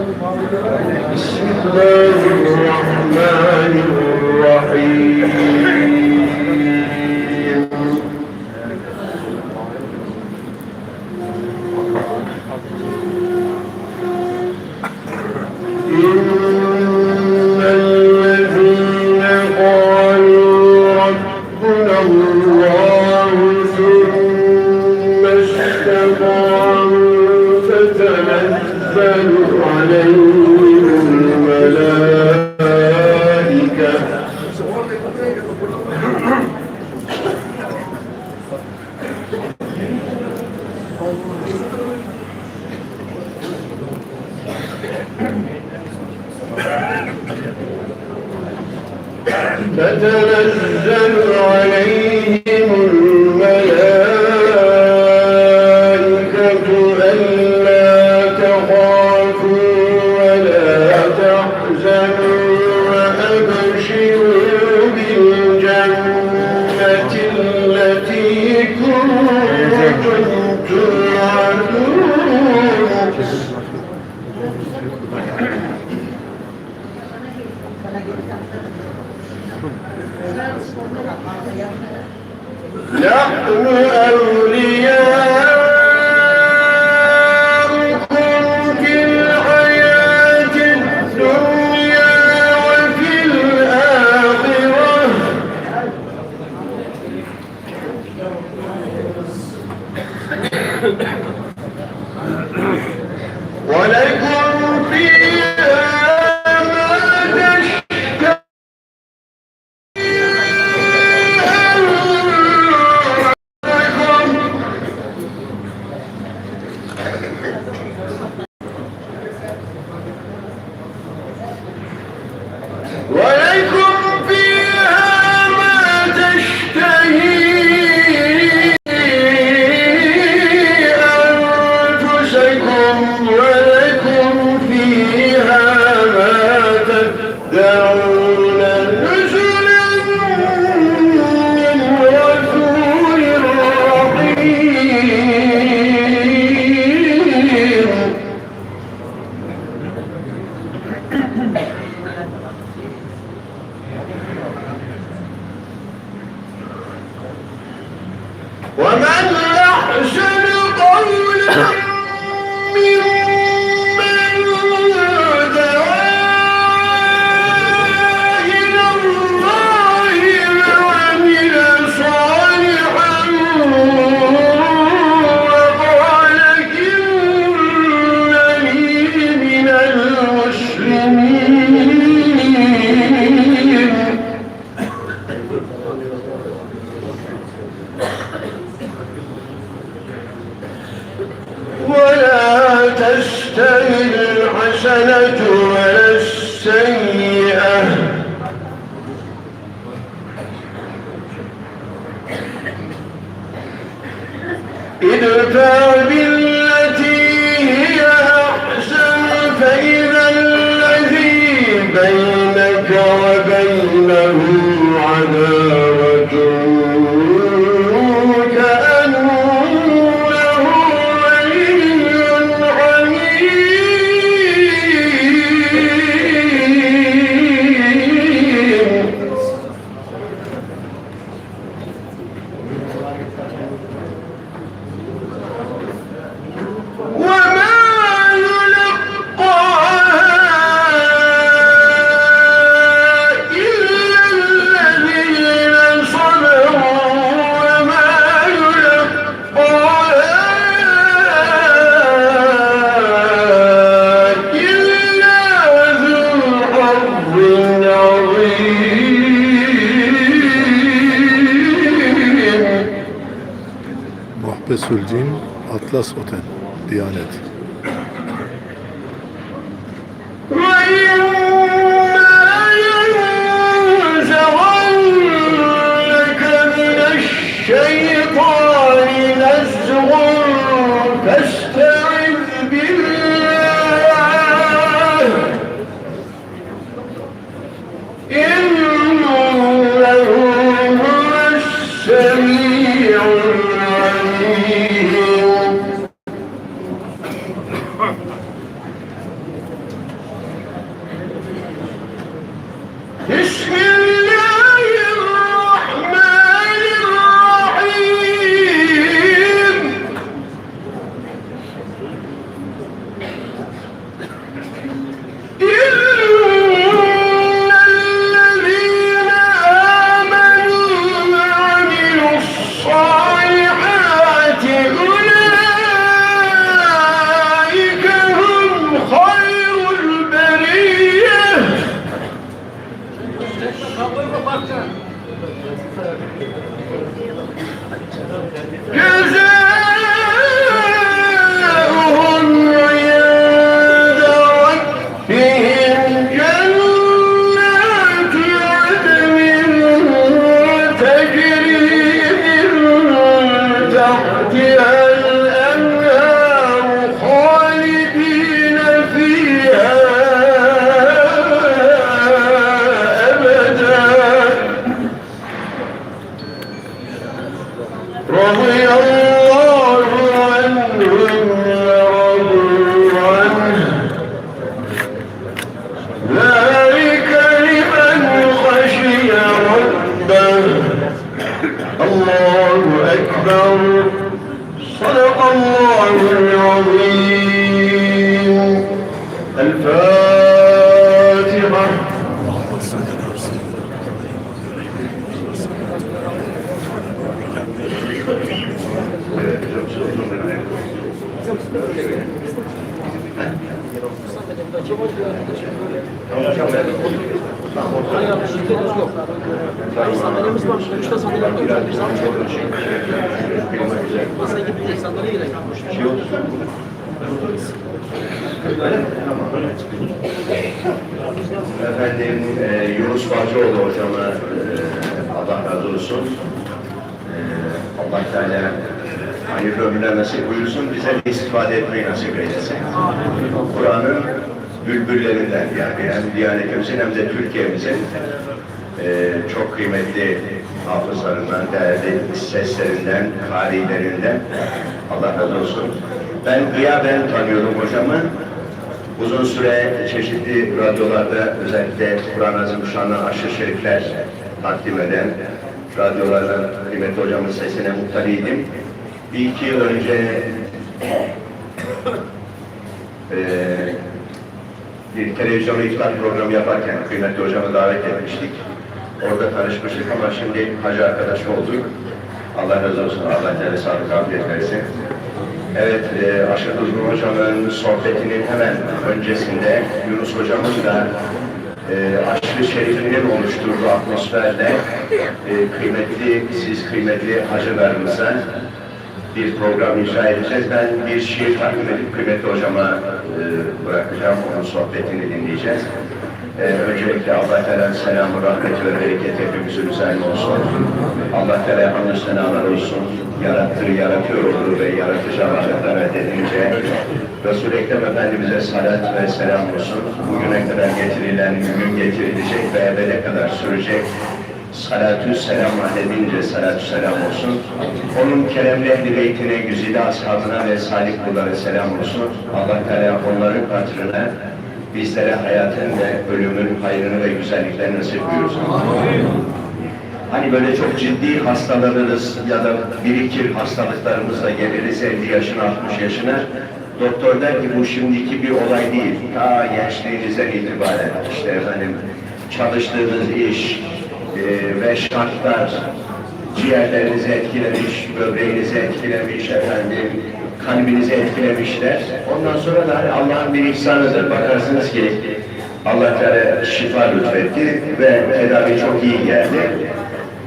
Bismillahirrahmanirrahim. تتنزل What? ومن بينك Atlas Otel Diyanet Gül! Romeo. Efendim e, Yunus Bacıoğlu hocama e, Allah razı olsun. E, Allah Teala hayırlı ömürler nasip buyursun. Bize de istifade etmeyi nasip eylesin. Kur'an'ın bülbüllerinden yani hem Diyanetimizin hem de Türkiye'mizin e, çok kıymetli hafızlarından, değerli seslerinden, karilerinden Allah razı olsun. Ben gıyaben tanıyorum hocamı. Uzun süre çeşitli radyolarda özellikle Kur'an-ı Azimüşşan'dan aşırı şerifler takdim eden radyolardan kıymetli hocamın sesine muhtariydim. Bir iki yıl önce eee bir televizyonda iftar programı yaparken kıymetli hocamı davet etmiştik. Orada tanışmıştık ama şimdi hacı arkadaş olduk. Allah razı olsun. Allah Teala sağlık afiyet versin. Evet, e, Aşır Uzun Hocam'ın sohbetinin hemen öncesinde Yunus Hocam'ın da e, Aşırı Şerif'inin oluşturduğu atmosferle e, kıymetli, siz kıymetli hacılarımıza bir program icra edeceğiz. Ben bir şiir takdim edip kıymetli hocama e, bırakacağım. Onun sohbetini dinleyeceğiz. E, öncelikle Allah Teala'nın selamı, rahmeti ve bereketi hepimizin üzerine olsun. Allah Teala hamdü senalar olsun. Yarattığı, yaratıyor olduğu ve yaratıcı varlıklara dedince Resul-i Ekrem Efendimiz'e salat ve selam olsun. Bugüne kadar getirilen, bugün getirilecek ve ebede kadar sürecek salatü selam edince salatü selam olsun. Onun keremli ehli beytine, güzide ashabına ve salih kullara selam olsun. Allah Teala onların hatırına bizlere hayatın ve ölümün hayrını ve güzelliklerini nasip buyursun. Hani böyle çok ciddi hastalarınız ya da birikir hastalıklarımızla geliriz 50 yaşına 60 yaşına doktor der ki bu şimdiki bir olay değil. Ta gençliğinizden itibaren işte efendim çalıştığınız iş e, ve şartlar ciğerlerinizi etkilemiş, böbreğinizi etkilemiş efendim kalbinizi etkilemişler. Ondan sonra da hani Allah'ın bir ihsanıdır. Bakarsınız ki Allah Teala şifa lütfetti ve tedavi çok iyi geldi.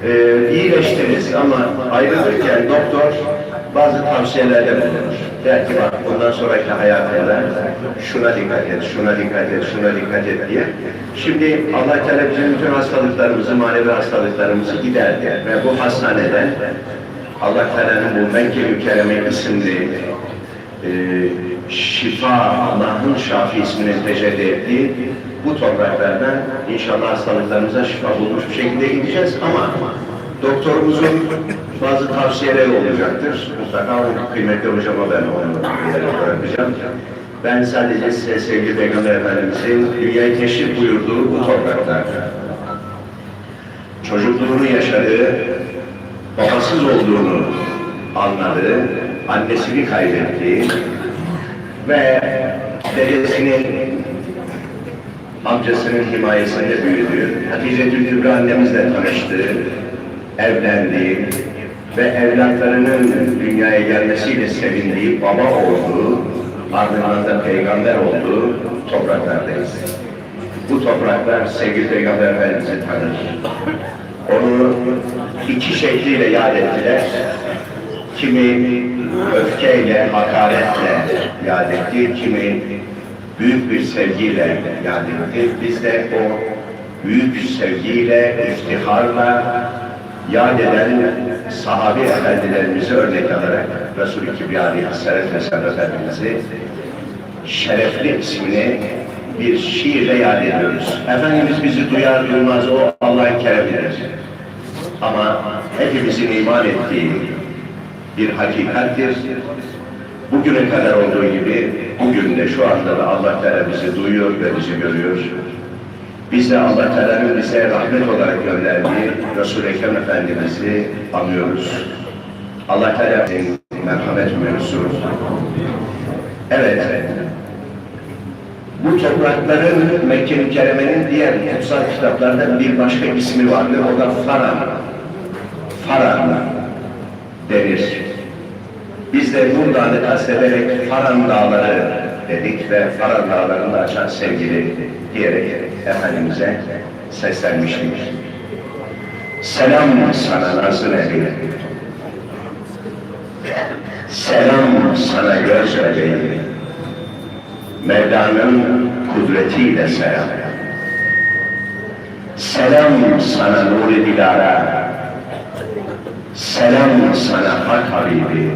Ee, iyileştiniz ama ayrılırken doktor bazı tavsiyelerde bulunur. Der ki bak bundan sonraki hayatında şuna dikkat et, şuna dikkat et, şuna dikkat et diye. Şimdi Allah Teala bizim bütün hastalıklarımızı, manevi hastalıklarımızı giderdi. Ve bu hastaneden Allah Teala'nın bu Mekke Mükerreme isimli e, şifa, Allah'ın şafi isminin tecelli ettiği bu topraklardan inşallah hastalıklarımıza şifa bulmuş bir şekilde gideceğiz ama doktorumuzun bazı tavsiyeleri olacaktır. Mutlaka kıymetli hocama ben onu bırakacağım. Ben sadece size sevgili Peygamber Efendimiz'in dünyayı keşif buyurduğu bu topraklarda çocukluğunu yaşadığı, babasız olduğunu anladı, annesini kaybetti ve dedesinin amcasının himayesinde büyüdü. Hatice Tülkübra annemizle tanıştı, evlendi ve evlatlarının dünyaya gelmesiyle sevindiği baba oldu, ardından da peygamber olduğu topraklardayız. Bu topraklar sevgili Peygamber Efendimiz'i tanır. Onu iki şekliyle yad ettiler. Kimi öfkeyle, hakaretle yad etti, kimi büyük bir sevgiyle yad etti. Biz de o büyük sevgiyle, iftiharla yad eden sahabi efendilerimizi örnek alarak Resul-i Kibriya Aleyhisselatü Vesselam Efendimiz'i şerefli ismini bir şiirle yad ediyoruz. Efendimiz bizi duyar duymaz o Allah'ın keremidir. Ama hepimizin iman ettiği bir hakikattir. Bugüne kadar olduğu gibi bugün de şu anda da Allah Teala bizi duyuyor ve bizi görüyor. Biz de Allah Teala'nın bize rahmet olarak gönderdiği Resul-i Ekrem Efendimiz'i anıyoruz. Allah Teala'nın merhamet mevzusu. Evet, Bu toprakların Mekke Mükerreme'nin diğer kutsal kitaplarda bir başka ismi vardır. O da Faran. Faran denir. Biz de buradan kastederek Faran Dağları dedik ve Faran Dağları'nı açan sevgili diyerek Efendimiz'e seslenmiştik. Selam sana Nazlı Nebi. Selam sana göz bebeğim. Mevla'nın kudretiyle selam. Selam sana Nuri Dilara. Selam sana Hak Habibi.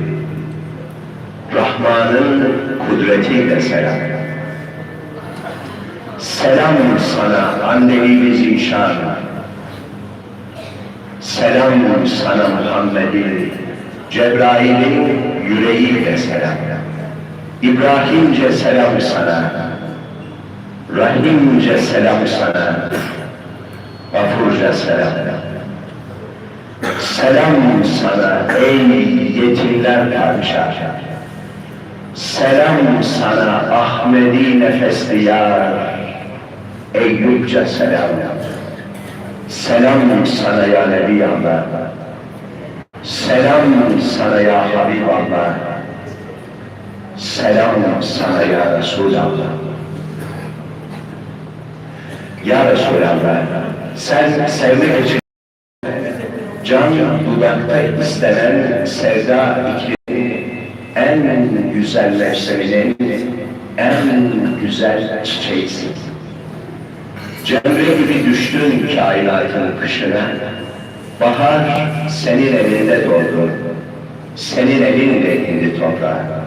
Rahman'ın kudretiyle selam. Selam sana annevi zişan. Selam sana Muhammed'in, Cebrail'in yüreğiyle selam. İbrahimce selam sana. Rahimce selam sana. Gafurca selam. Selam sana ey yetimler padişah. Selam sana Ahmedi nefesli yar. Eyyubca selam. Selam sana ya Nebi Allah. Selam sana ya Habiballah. Selam sana ya Resulallah. Ya Resulallah, sen sevmek için can dudakta istenen sevda iklimi en güzelleşmenin en güzel çiçeğisin. Cemre gibi düştün kainatın kışına, bahar senin elinde doğdu, senin elinde indi toprağa.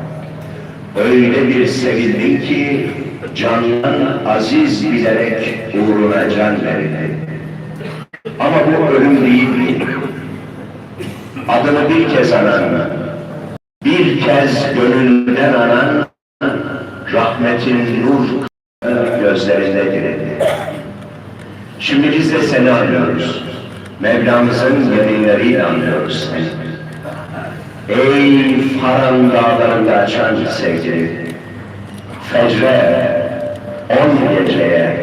Öyle bir sevildin ki candan aziz bilerek uğruna can verildi. Ama bu ölüm değil. Adını bir kez anan, bir kez gönülden anan, rahmetin nur gözlerinde girildi. Şimdi biz de seni anlıyoruz. Mevlamızın yeminleriyle anlıyoruz seni. Ey Faran dağlarında açan sevgili, fecre, on geceye,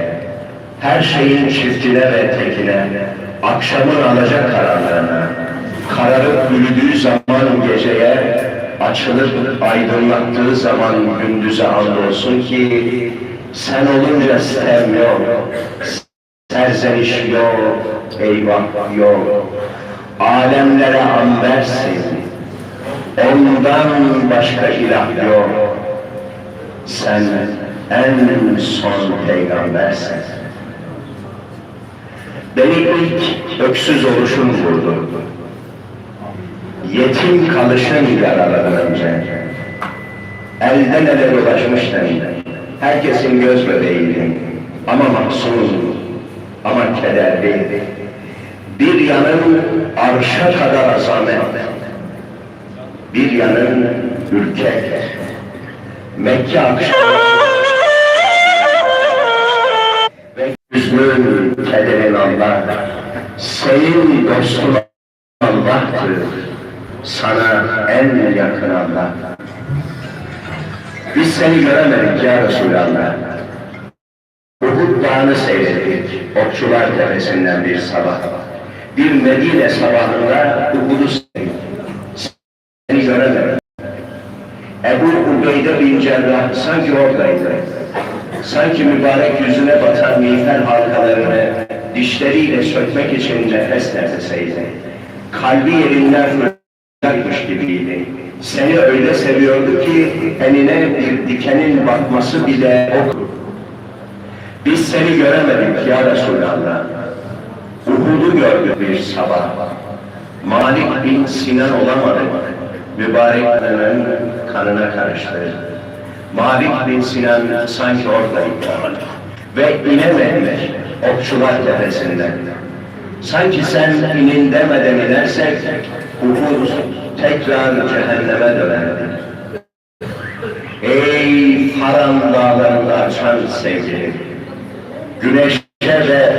her şeyin çiftine ve tekine, akşamın alacak karanlığına, kararıp bürüdüğü zaman geceye, açılıp aydınlattığı zaman gündüze andolsun ki, sen olunca sitem yok, serzeniş yok, eyvah yok, alemlere ambersin, ondan başka ilah yok, sen en son peygambersin. Beni ilk öksüz oluşun vurdu. Yetim kalışın yaraladı önce. Elden ele dolaşmıştım. Herkesin göz bebeğiydim. Ama mahzun, ama kederli. Bir yanın arşa kadar azamet. Bir yanın ürkek. Mekke ve hüznün kederin Allah. Senin dostun Allah'tır. Sana en yakın Allah. Biz seni göremedik ya Resulallah. Uhud Dağı'nı seyrettik. Okçular tepesinden bir sabah. Bir Medine sabahında Uhud'u seyrettik. Seni göremedik. Ebu Ubeyde bin Cerrah sanki oradaydı. Sanki mübarek yüzüne batan miğfer halkalarını dişleriyle sökmek için nefes nefeseydi. Kalbi yerinden fırlatmış gibiydi. Seni öyle seviyordu ki enine bir dikenin bakması bile okur. Biz seni göremedik ya Resulallah. Uhud'u gördük bir sabah. Malik bin Sinan olamadık. Mübarek dönem kanına karıştı. Malik bin Sinan sanki oradaydı. Ve inemedik okçular tepesinden. Sanki sen inin demeden inersek Uhud tekrar cehenneme dönerdi. Ey Haram dağlarında açan sevgili, güneşe ve